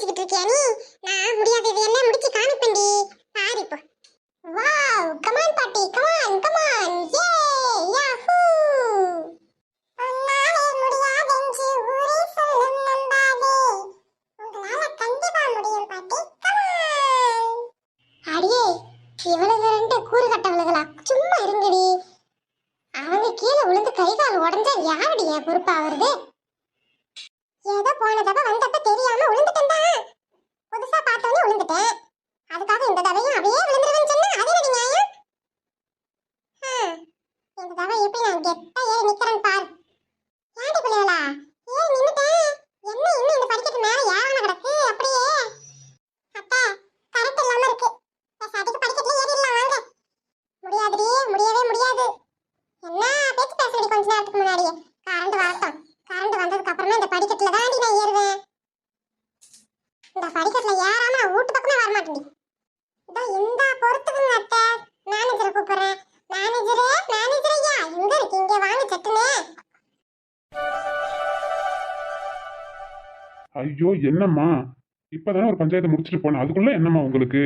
புரிஞ்சுக்கிட்டு இருக்கியா நீ? நான் முடியாதது எல்லாம் முடிச்சு காமிப்பண்டி பாரு இப்போ. வாவ் கமான் பாட்டி கமான் கமான் ஏ யாஹூ உன்னாலே முடியும் பாட்டி. அடியே இவளுங்க ரெண்டு கூறு சும்மா இருங்கடி. அவங்க கீழே விழுந்து கை கால் உடஞ்சா யாவடியா பொறுப்பா வருது ஏதோ போன தடவை வந்தப்ப தெரியாம விழுந்துட்டேன்டா புதுசா பார்த்தோன்னே விழுந்துட்டேன் அதுக்காக இந்த தடவையும் அப்படியே விழுந்துருவேன்னு சொன்னா அது என்னடி நியாயம்? இந்த தடவை எப்படி நான் கெட்டா ஏறி நிக்கிறேன் பார். ஏடி பிள்ளைகளா ஏறி நின்னுட்டேன். என்ன இன்னும் இந்த படிக்கட்டு மேல ஏறாம கிடக்கு? அப்படியே. அத்தை கரெக்ட் இல்லாம இருக்கு. பேசாட்டுக்கு படிக்கட்டுல ஏறிடலாம் வாங்க. முடியாதுடி முடியவே முடியாது. என்ன பேச்சு பேசுறடி கொஞ்ச நேரத்துக்கு முன்னாடியே? கரண்ட் வரட்டும் கரண்ட் வந்ததுக்கு அப்புறமா இந்த படிக்கட்டுல தாண்டி நான் ஏறுவேன். இந்த படிக்கட்டுல ஏறாம நான் வீட்டு பக்கமே வர மாட்டேன் இதோ இந்த பொறுத்துக்குங்க அத்தை. மேனேஜரை கூப்பிடுறேன். மேனேஜரே மேனேஜர் ஐயா. எங்க இருக்கீங்க வாங்க சட்டுனே ஐயோ என்னம்மா? இப்பதானே ஒரு பஞ்சாயத்தை முடிச்சுட்டு போனேன். அதுக்குள்ள என்னம்மா உங்களுக்கு?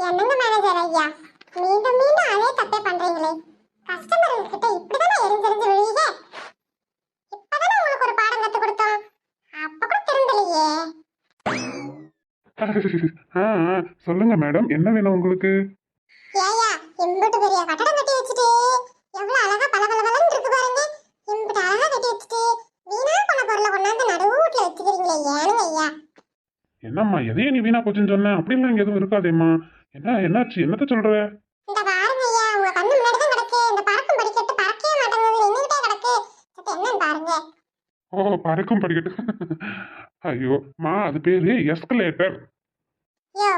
என்னங்க மேனேஜர் ஐயா? மீண்டும் மீண்டும் அதே தப்பே பண்றீங்களே. கஸ்டமர்கள் கிட்ட இப்படிதானே எரிஞ்செரிஞ்சு விழுக இப்பதானே உங்களுக்கு ஒரு பாடம் கத்து கொடுத்தோம். அப்ப கூட ஆ, சொல்லுங்க மேடம் என்ன வேணும் உங்களுக்கு? ஏயா எம்பிட்டு பெரிய கட்டடம் கட்டி வச்சுட்டு எவ்வளவு அழகா பல பல பலன்னு இருக்கு பாருங்க. எம்பிட்டு அழகா கட்டி வச்சுட்டு வீணா போன பொருளை கொண்டாந்து நடு வீட்டுல வச்சுக்கிறீங்களே ஏனுங்க ஐயா? என்னம்மா எதையே நீ வீணா போச்சுன்னு சொன்ன? அப்படிலாம் இங்க எதுவும் இருக்காதேம்மா. என்ன என்னாச்சு? என்னத்த சொல்ற இந்த பாருங்க ஐயா உங்க கண்ணு முன்னாடி தான் கிடக்கு இந்த பறக்கும் படிக்கட்டு பறக்கவே மாட்டேங்குது நின்னுகிட்டே கிடக்கு சத்து என்னன்னு பாருங்க ஓ பறக்கும் படிக்கட்டு. ஐயோ மா அது பேரு எஸ்கலேட்டர் யோ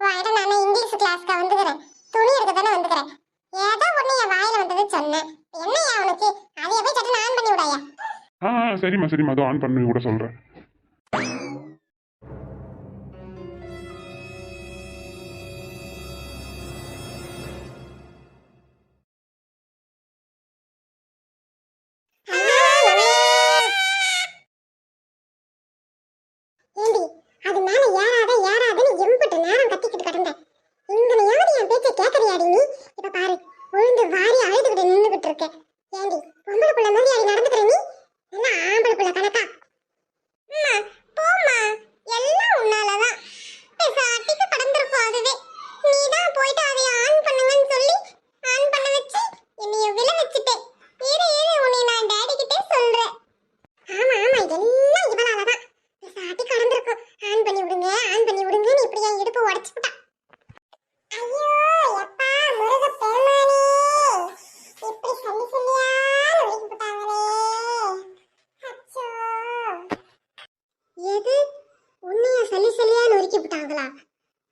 வாயிட நான் இங்கிலீஷ் கிளாஸ்க்கு வந்துக்கிறேன். துணி எடுக்க தானே வந்துக்கிறேன். ஏதோ ஒண்ணு என் வாயில வந்தது சொன்னேன். என்னையா உனக்கு? அதைய போய் சட்டு நான் பண்ணி விடாயா ஆ ஆ, சரிம்மா சரிம்மா அதோ ஆன் பண்ணி கூட சொல்றேன். அழுதுகிட்டு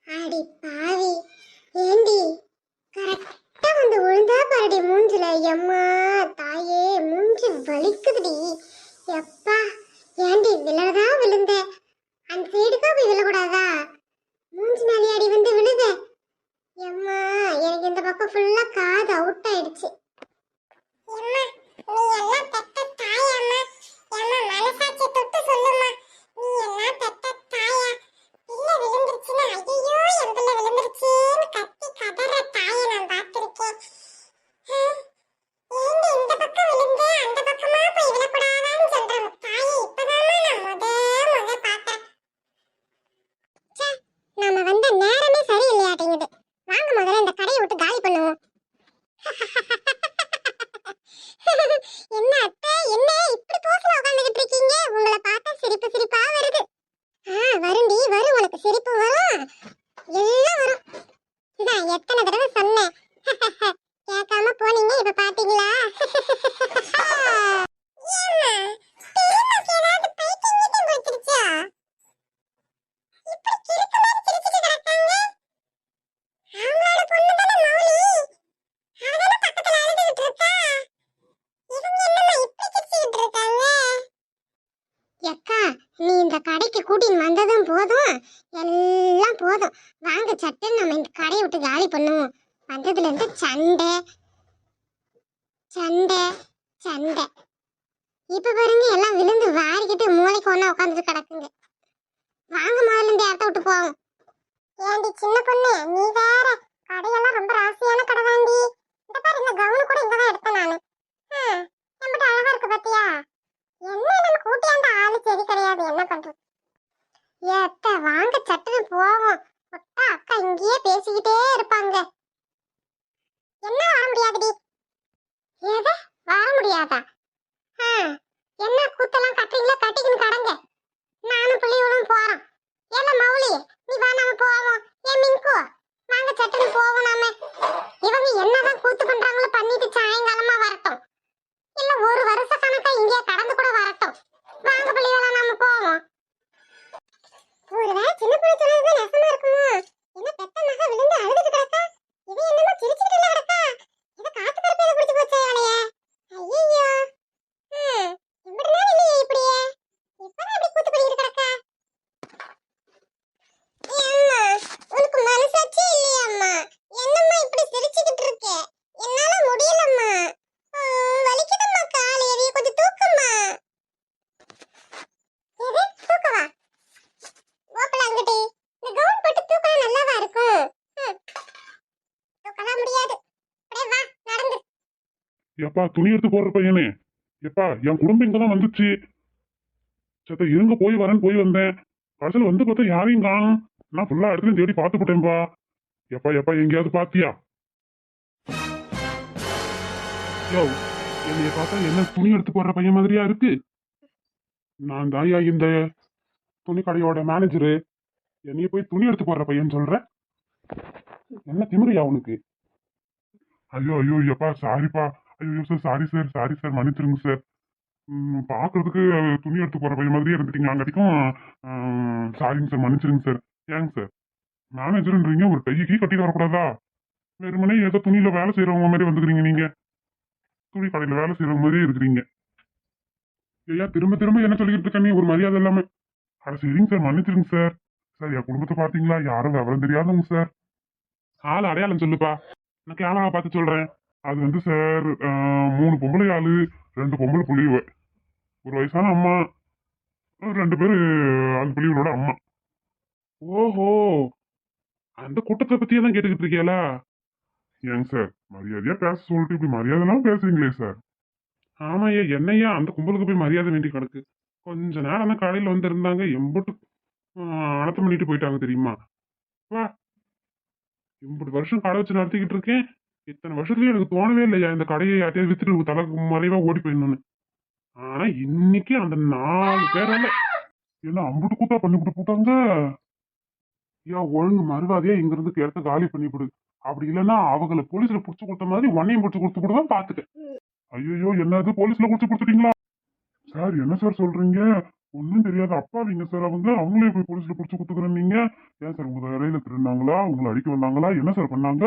அடி பாவி ஏண்டி? கரெக்டா வந்து விழுந்தா பாருடி மூஞ்சில. எம்மா தாயே மூஞ்சி வலிக்குதுடி. எப்பா ஏண்டி விழறதா விழுந்த? அந்த சைடுக்கா போய் விழக்கூடாதா? மூஞ்சி அடி வந்து விழுத எம்மா எனக்கு இந்த பக்கம் ஃபுல்லா காது அவுட் ஆயிடுச்சு எம்மா நீ எல்லாம் பெத்த தாயாம்மா எம்மா மனசாட்சி தொட்டு சொல்லுமா நீ எல்லாம் பெத்த தாயா பிள்ளை விழுந்துருச்சுன்னா ஐயோ என் பிள்ளை விழுந்துருச்சுன்னு கத்தி கதற தாயை நான் பார்த்திருக்கேன் ஹம், ஏண்டி இந்த பக்கம் விழுந்து அந்த பக்கமா போய் விழக்கூடாதான்னு சொல்ற தாயை இப்பதாம்மா நான் முத முத பார்த்தேன் ச்சே, நாம வந்த நேரமே சரியில்லையாட்டேங்குது வாங்க முதல்ல இந்த கடையை விட்டு காலி பண்ணுவோம் என்ன அத்தை என்ன இப்படி போஸ்ல உட்காந்துக்கிட்டு இருக்கீங்க உங்களை பார்த்தா சிரிப்பு சிரிப்பா வருது ஆ வருண்டி வரும் உனக்கு சிரிப்பு வரும் எல்லாம் வரும். நான் எத்தனை தடவை சொன்னேன். கேட்காம போனீங்க இப்ப பாத்தீங்களா? ஏம்மா, பக்கத்துல நீ இந்த கடைக்கு கூட்டின்னு வந்ததும் போதும். எல்லாம் போதும். வாங்க சட்டுன்னு நம்ம இந்த கடையை விட்டு காலி பண்ணுவோம். வந்ததுல இருந்து சண்டை சண்டை சண்டை. இப்ப பாருங்க எல்லாம் விழுந்து வாரிக்கிட்டு மூளைக்கு ஒண்ணா உட்காந்துட்டு கிடக்குங்க. வாங்க முதல்ல இந்த இடத்த விட்டு போவோம்? ஏண்டி சின்ன பொண்ணு நீ வேற. கடையெல்லாம் ரொம்ப ராசியான கடை தாண்டி. இந்த பாரு இந்த கவுனு கூட இங்கதான் எடுத்தேன் நானு. ஹம், என்கிட்ட அழகா இருக்கு பாத்தியா? என்ன நம்ம கூட்டியாண்ட ஆளு சரி கிடையாது என்ன பண்றது? ஏத்த வாங்க சட்டுன்னு போவோம். ஒட்டா அக்கா இங்கேயே பேசிக்கிட்டே இருப்பாங்க என்ன வர முடியாதுடி எது வர முடியாதா ஆ, என்ன கூத்தெல்லாம் கட்டுறீங்களா கட்டிக்கின்னு கடங்க நானும் பிள்ளைகளும் போறோம் ஏல மௌலி நீ வா நாம போவோம் ஏன் மின்கு வாங்க சட்டுன்னு போவோம் நாம இவங்க என்னதான் கூத்து பண்றாங்களோ பண்ணிட்டு சாயங்காலமா வரட்டும் இல்ல ஒரு வருஷ கணக்கா இங்கே கடந்து கூட வரட்டும் வாங்க பிள்ளைகளா நாம போவோம் ஒருவேளை சின்ன பிள்ளை சொன்னதுதான் நெசமா இருக்குமோ என்ன பெத்த மக விழுந்து அழுதுட்டு கிடக்கா இவ என்னமோ சிரிச்சுட்டு இல்ல கிடக்கா இவ காத்து கருப்பையில பிடிச்சு போச்சே அவளைய ஐயோ இப்படி நாள் இல்லையே இப்படியே இப்பதான் அப்படி கூத்து பண்ணிட்டு கிடக்கா ஏம்மா உனக்கு மனசாட்சி இல்லையாம்மா என்னம்மா இப்படி சிரிச்சுக்கிட்டு இருக்க என்னால முடியலம்மா உம், வலிக்குதம்மா கால் எதைய கொஞ்சம் தூக்கம்மா எது தூக்கவா ஓப்பல அங்கிட்டு இந்த கவுன் போட்டு தூக்கலாம் நல்லாவா இருக்கும் ஹம். தூக்கலாம் முடியாது அப்படியே வா நடந்து எப்பா துணி எடுத்து போடுற பையனே. எப்பா என் குடும்பம் இங்கதான் வந்துச்சு. சத்த இருங்க போய் வரேன்னு போய் வந்தேன். கடைசியில் வந்து பார்த்தா யாரையும் காணும். நான் ஃபுல்லா இடத்துல தேடி பார்த்து போட்டேன்ப்பா எப்பா எப்பா எங்கேயாவது பாத்தியா? யோ என்னைய பார்த்தா என்ன துணி எடுத்து போடுற பையன் மாதிரியா இருக்கு? நான் தாயா இந்த துணி கடையோட மேனேஜரு என்னைய போய் துணி எடுத்து போடுற பையன் சொல்ற? என்ன திமிரியா உனக்கு? ஐயோ ஐயோ எப்பா சாரிப்பா ஐயோ sir sorry sir sorry sir மன்னிச்சிருங்க சார் பார்க்குறதுக்கு பார்க்கறதுக்கு துணி எடுத்து போகிற பையன் மாதிரியே இருந்துட்டீங்க. அங்காட்டிக்கும் சாரிங்க சார் மன்னிச்சிருங்க சார் ஏங்க சார் மேனேஜருன்றீங்க ஒரு கையை கீ கட்டிட்டு வரக்கூடாதா? வெறுமனே ஏதோ துணியில் வேலை செய்கிறவங்க மாதிரி வந்துக்கிறீங்க நீங்கள் துணி கடையில் வேலை செய்கிறவங்க மாதிரியே இருக்கிறீங்க. ஐயா திரும்ப திரும்ப என்ன சொல்லிக்கிட்டு இருக்க நீ? ஒரு மரியாதை இல்லாமல் அட சரிங்க சார் மன்னிச்சிருங்க சார் சார் என் குடும்பத்தை பார்த்தீங்களா யாரும் விவரம் தெரியாதவங்க சார் ஆள் அடையாளம் சொல்லுப்பா. நான் கேமரா பார்த்து சொல்கிறேன் அது வந்து சார் மூணு பொம்பளை ஆளு ரெண்டு பொம்பளை புள்ளிவ ஒரு வயசான அம்மா ரெண்டு பேர் அந்த புள்ளிகளோட அம்மா. ஓஹோ! அந்த கூட்டத்தை பற்றியே தான் கேட்டுக்கிட்டு இருக்கியாளா? ஏங்க சார் மரியாதையா பேச சொல்லிட்டு இப்படி மரியாதைலாம் பேசுறீங்களே சார் ஆமாய்யா என்னய்யா அந்த கும்பலுக்கு போய் மரியாதை வேண்டி கிடக்கு. கொஞ்ச நேரம் தான் வந்து வந்திருந்தாங்க எம்புட்டு அனத்தம் பண்ணிட்டு போயிட்டாங்க தெரியுமா? வா. இம்புட்டு வருஷம் கடை வச்சு நடத்திக்கிட்டு இருக்கேன். இத்தனை வருஷத்துலயும் எனக்கு தோணவே இல்லையா இந்த கடையை யார்ட்டையாவது வித்துட்டு தலை மறைவா ஓடி போயிடணும்னு? ஆனா இன்னைக்கு அந்த நாலு பேரால என்ன அம்புட்டு கூத்தா பண்ணி கொடுத்து போட்டாங்க. ஏன் ஒழுங்கு மறுவாதையா இங்க இருந்து இடத்த காலி பண்ணிவிடு. அப்படி இல்லைன்னா அவங்கள போலீஸ்ல புடிச்சு கொடுத்த மாதிரி ஒன்னையும் புடிச்சு கொடுத்து கூட தான் பாத்துட்டேன் ஐயோ என்னது போலீஸ்ல புடிச்சு கொடுத்துட்டீங்களா? சார் என்ன சார் சொல்றீங்க? ஒன்றும் தெரியாத. அப்பாவிங்க சார் அவங்க அவங்களே போய் போலீஸ்ல பிடிச்சி கொடுத்துக்கிறேன் நீங்க ஏன் சார் உங்க இடையில திருநாங்களா உங்களை அடிக்க வந்தாங்களா? என்ன சார் பண்ணாங்க?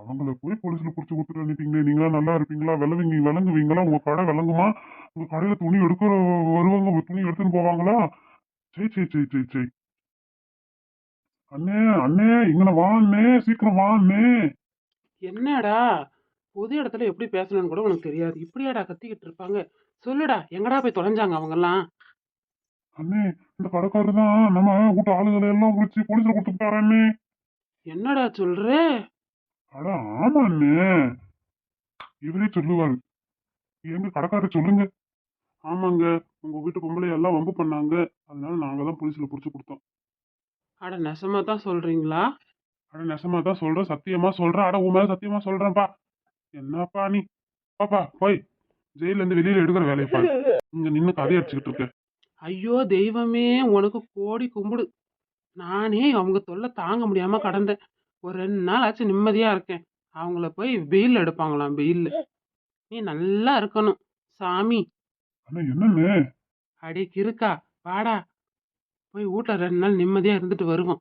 அவங்கள போய் போலீஸ்ல பிடிச்சி கொடுத்துட்டு நீங்களா நல்லா இருப்பீங்களா? விளங்குவீங்க விளங்குவீங்களா? உங்க கடை விளங்குமா? உங்க கடையில துணி எடுக்கிற வருவாங்க துணி எடுத்துன்னு போவாங்களா? சரி சரி சரி சரி சரி அண்ணே அண்ணே இங்கன வா அண்ணே சீக்கிரம் வா அண்ணே. என்னடா? பொது இடத்துல எப்படி பேசணும்னு கூட உனக்கு தெரியாது. இப்படியாடா கத்திக்கிட்டு இருப்பாங்க. சொல்லுடா எங்கடா போய் தொலைஞ்சாங்க அவங்கெல்லாம்? அண்ணே இந்த கடைக்காரர் தான் நம்ம வீட்டு ஆளுகளை எல்லாம் விളിச்சு போலீஸ்ல கொடுத்துட்டாரு அண்ணே. என்னடா சொல்ற? அட ஆமா அண்ணே. இவரே சொல்லுவாரு. எங்க கடைக்காரர் சொல்லுங்க. ஆமாங்க உங்க வீட்டு பொம்பளை எல்லாம் வம்பு பண்ணாங்க. அதனால நாங்க தான் போலீஸ்ல புடிச்சு கொடுத்தோம். அட நெசமா தான் சொல்றீங்களா? அட நெசமா தான் சொல்றேன் சத்தியமா சொல்றேன் அட உன் மேல சத்தியமா சொல்றேன்ப்பா என்னப்பா நீ? பாப்பா போய். ஜெயில இருந்து வெளியில எடுக்கிற வேலையை பாரு. இங்க நின்னு கதை அடிச்சுக்கிட்டு இருக்க. ஐயோ தெய்வமே உனக்கு கோடி கும்பிடு. நானே அவங்க தொல்லை தாங்க முடியாம கடந்தேன். ஒரு ரெண்டு நாள் ஆச்சு நிம்மதியா இருக்கேன். அவங்கள போய் வெயில் எடுப்பாங்களாம் வெயில். நீ நல்லா இருக்கணும். சாமி. அண்ணா என்னண்ணே? அடி கிறுக்கா வாடா. போய் வீட்ல ரெண்டு நாள் நிம்மதியா இருந்துட்டு வருவோம்.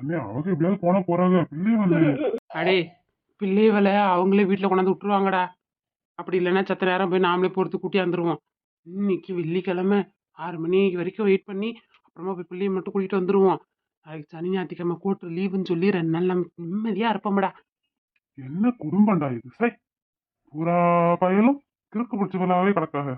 அண்ணே அவங்க எப்படியாவது போனா போறாங்க. பிள்ளைய அண்ணே அடே பிள்ளைவலை அவங்களே வீட்டில் கொண்டாந்து விட்டுருவாங்கடா. அப்படி இல்லைன்னா சத்த நேரம் போய் நாமளே பொறுத்து கூட்டியாந்துருவோம் இன்னைக்கு வெள்ளிக்கிழமை. ஆறு மணி வரைக்கும் வெயிட் பண்ணி அப்புறமா போய் பிள்ளைய மட்டும் கூட்டிகிட்டு வந்துடுவோம் அதுக்கு சனி ஞாயிற்றுக்கிழமை கோர்ட்டு லீவுன்னு சொல்லி ரெண்டு நாள் நம்ம நிம்மதியாக இருப்போம்டா. என்ன குடும்பம்டா இது? சை பூரா பயலும் கிறுக்கு பிடிச்சவளாவே கிடக்காக